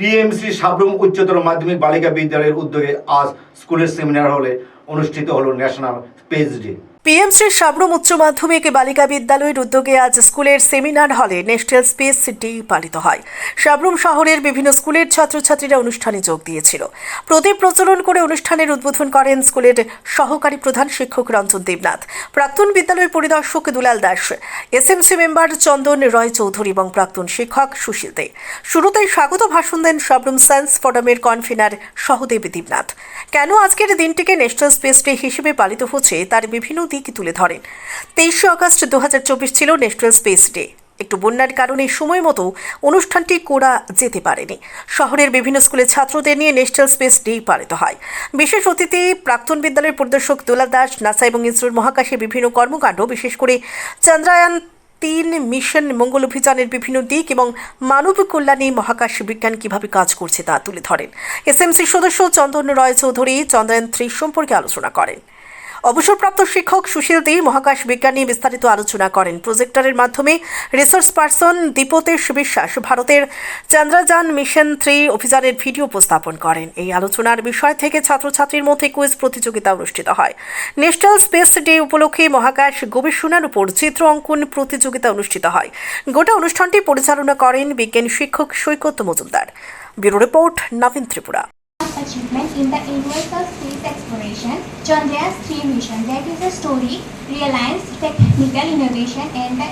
TMC Sabroom উচ্চতর মাধ্যমিক বালিকা বিদ্যালয়ের উদ্যোগে আজ স্কুলের সেমিনার হলে অনুষ্ঠিত হলো national space day. PMC Sabroom উচ্চ মাধ্যমিক বালিকা বিদ্যালয়ের উদ্যোগে আজ স্কুলের সেমিনার হলে ন্যাশনাল স্পেস ডে পালিত হয়। সাবরুম শহরের বিভিন্ন স্কুলের ছাত্রছাত্রীরা অনুষ্ঠানে যোগ দিয়েছিল। প্রদীপ প্রচলন করে অনুষ্ঠানের উদ্বোধন করেন স্কুলের সহকারী প্রধান শিক্ষক রঞ্জন দেবনাথ, প্রাক্তন বিদ্যালয় পরিদর্শক দুলাল দাস, এসএমসি মেম্বার চন্দন রয় চৌধুরী এবং প্রাক্তন শিক্ষক সুশীল দে। শুরুতেই স্বাগত ভাষণ দেন সাবরুম সায়েন্স ফোরামের কনভেনার সহদেব দেবনাথ কেন আজকের দিনটিকে ন্যাশনাল স্পেস ডে হিসেবে পালিত হচ্ছে, তার বিভিন্ন দিক তুলে ধরেন। তেইশে আগস্ট দু হাজার চব্বিশ ছিল ন্যাশনাল স্পেস ডে। একটু বন্যার কারণে সময় মতো অনুষ্ঠানটি করা যেতে পারেনি। শহরের বিভিন্ন স্কুলের ছাত্রদের নিয়ে ন্যাশনাল স্পেস ডে পালিত হয়। বিশেষ অতিথি প্রাক্তন বিদ্যালয়ের পরিদর্শক দোলা দাস, নাসা এবং ইসরোর মহাকাশে বিভিন্ন কর্মকাণ্ড, বিশেষ করে চন্দ্রায়ন তিন মিশন মঙ্গল অভিযানের বিভিন্ন দিক এবং মানব কল্যাণে মহাকাশ বিজ্ঞান কীভাবে কাজ করছে তা তুলে ধরেন। এসএমসি সদস্য চন্দন রয় চৌধুরী চন্দ্রায়ন থ্রি সম্পর্কে আলোচনা করেন। অবসরপ্রাপ্ত শিক্ষক সুশীল দে মহাকাশ বিজ্ঞান নিয়ে বিস্তারিত আলোচনা করেন। প্রজেক্টরের মাধ্যমে রিসোর্স পার্সন দীপতেশ বিশ্বাস ভারতের চন্দ্রযান মিশন থ্রি অভিযানের ভিডিও উপস্থাপন করেন। এই আলোচনার বিষয় থেকে ছাত্রছাত্রীর মধ্যে কুইজ প্রতিযোগিতা অনুষ্ঠিত হয়। ন্যাশনাল স্পেস ডে উপলক্ষে মহাকাশ গবেষণার উপর চিত্র অঙ্কন প্রতিযোগিতা অনুষ্ঠিত হয়। গোটা অনুষ্ঠানটি পরিচালনা করেন বিজ্ঞান শিক্ষক Saikat Majumdar. Bureau report Nabin Tripura. Achievement in the universal space exploration, Chandrayaan 3 mission. That is a story, realized technical innovation and the,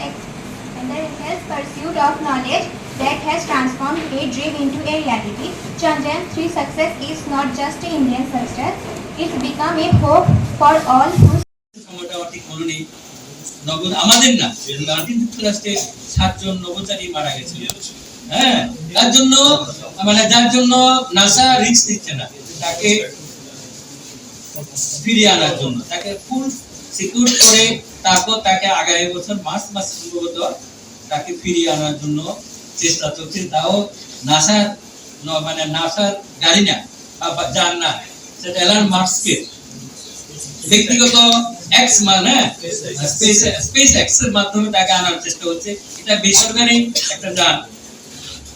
and the pursuit of knowledge that has transformed a dream into a reality. Chandrayaan 3 success is not just an Indian success, it's become a hope for all who মনে আমাদের না মার্কিন যুক্তরাষ্ট্রে সাতজন মারা গেছিল হ্যাঁ তার জন্য মানে যার জন্য নাসা না তাকে ফিরিয়ে আনার জন্য। তাকে ফুল সিকিউর করে তারপর তাকে আগামী বছর মার্চ মাসে সম্ভবত তাকে ফিরিয়ে আনার জন্য চেষ্টা চলছে। তাও নাসার মানে নাসার গাড়ি না বা- যান না সেটা এলান মার্কসকে। ব্যক্তিগত এক্স মানে স্পেস স্পেস এক্সের মাধ্যমে তাকে আনার চেষ্টা হচ্ছে। এটা বেসরকারি একটা যান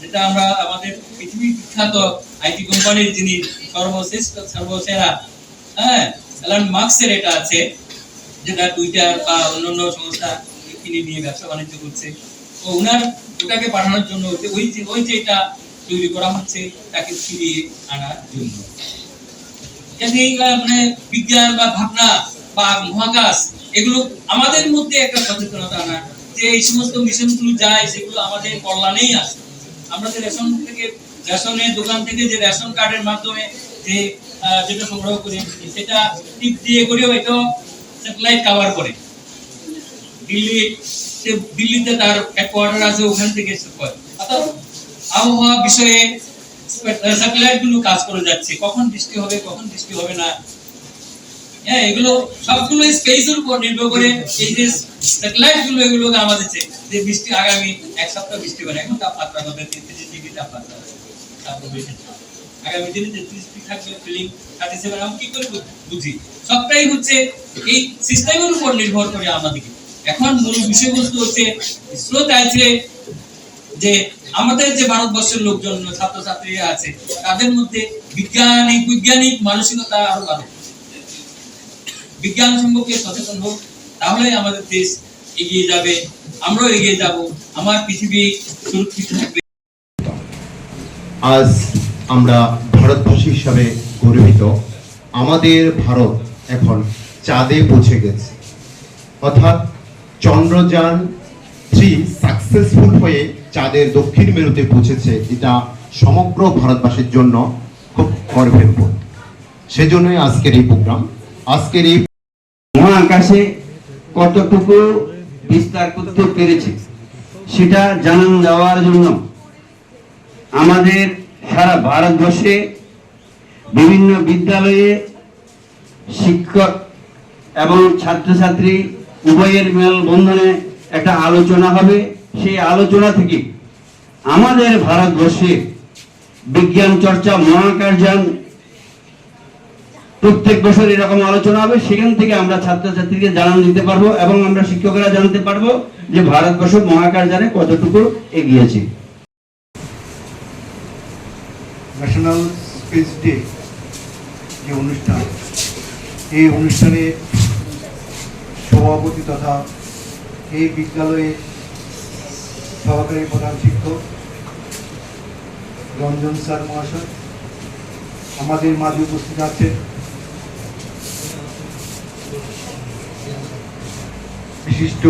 যেটা আমরা আমাদের পৃথিবী বিখ্যাত আইটি কোম্পানির যিনি সর্বশ্রেষ্ঠ, সর্বসেরা হ্যাঁ এলান মার্কসের এটা আছে যেটা টুইটার বা অন্যান্য সংস্থা কিনে নিয়ে ব্যবসা বাণিজ্য করছে। তো উনার ওটাকে পাঠানোর জন্য ওই যে ওই যে এটা তৈরি করা হচ্ছে, তাকে ফিরিয়ে আনার জন্য। মানে বিজ্ঞান বা ভাবনা বা মহাকাশ, এগুলো আমাদের মধ্যে একটা সচেতনতা আনা যে এই সমস্ত মিশনগুলো যায়, সেগুলো আমাদের কল্যাণেই আসে। আমরা যে রেশন থেকে রেশনের দোকান থেকে যে রেশন কার্ডের মাধ্যমে যে যেটা সংগ্রহ করি, সেটা টিপ দিয়ে করেও এটা স্যাটেলাইট কভার করে। দিল্লি, সে দিল্লিতে তার হেডকোয়ার্টার আছে, ওখান থেকে করে আবহাওয়া বিষয়ে স্যাটেলাইটগুলো কাজ করে যাচ্ছে। কখন বৃষ্টি হবে, কখন বৃষ্টি হবে না। হ্যাঁ এগুলো সবগুলো স্পেসের উপর নির্ভর করে এই যে স্যাটেলাইটগুলো এগুলো আমাদের যে বৃষ্টি আগামী এক সপ্তাহ বৃষ্টি হবে। এখন তাপমাত্রা হবে তেত্রিশ ডিগ্রি তাপমাত্রা। আগামী দিনে থাকবে ফিলিং আমি কি করে বুঝি সবটাই হচ্ছে এই সিস্টেমের উপর নির্ভর করে আমাদেরকে এখন মূল বিষয়বস্তু হচ্ছে ইসরো চাইছে যে আমাদের যে ভারতবর্ষের লোকজন ছাত্রছাত্রীরা আছে তাদের মধ্যে বিজ্ঞানিক বৈজ্ঞানিক মানসিকতা আরও বিজ্ঞান সম্পর্কে সচেতন হোক তাহলে আমাদের দেশ এগিয়ে যাবে আমরাও এগিয়ে যাব, আমার পৃথিবী সুরক্ষিত আজ আমরা ভারতবাসী হিসাবে গর্বিত। আমাদের ভারত এখন চাঁদে পৌঁছে গেছে। অর্থাৎ চন্দ্রযান থ্রি সাকসেসফুল হয়ে চাঁদের দক্ষিণ মেরুতে পৌঁছেছে, এটা সমগ্র ভারতবাসীর জন্য খুব গর্বের বোধ সেজন্যই আজকের এই প্রোগ্রাম। আজকের এই মহাকাশে কতটুকু বিস্তার করতে পেরেছে, সেটা জানান দেওয়ার জন্য আমাদের সারা ভারতবর্ষে বিভিন্ন বিদ্যালয়ে শিক্ষক এবং ছাত্রছাত্রী উভয়ের মেল বন্ধনে একটা আলোচনা হবে। সেই আলোচনা থেকে আমাদের ভারতবর্ষে বিজ্ঞান চর্চা মহাকাশযান প্রত্যেক বছর এরকম আলোচনা হবে। সেখান থেকে আমরা ছাত্রছাত্রীকে জানান দিতে পারব এবং আমরা শিক্ষকরা জানতে পারব যে ভারতবর্ষ মহাকাশ জানে কতটুকু এগিয়েছে। ন্যাশনাল স্পেস ডে যে অনুষ্ঠান, এই অনুষ্ঠানে সভাপতি তথা এই বিদ্যালয়ে সহকারী প্রধান শিক্ষক রঞ্জন স্যার মহাশয় আমাদের মাঝে উপস্থিত আছেন। বিশিষ্ট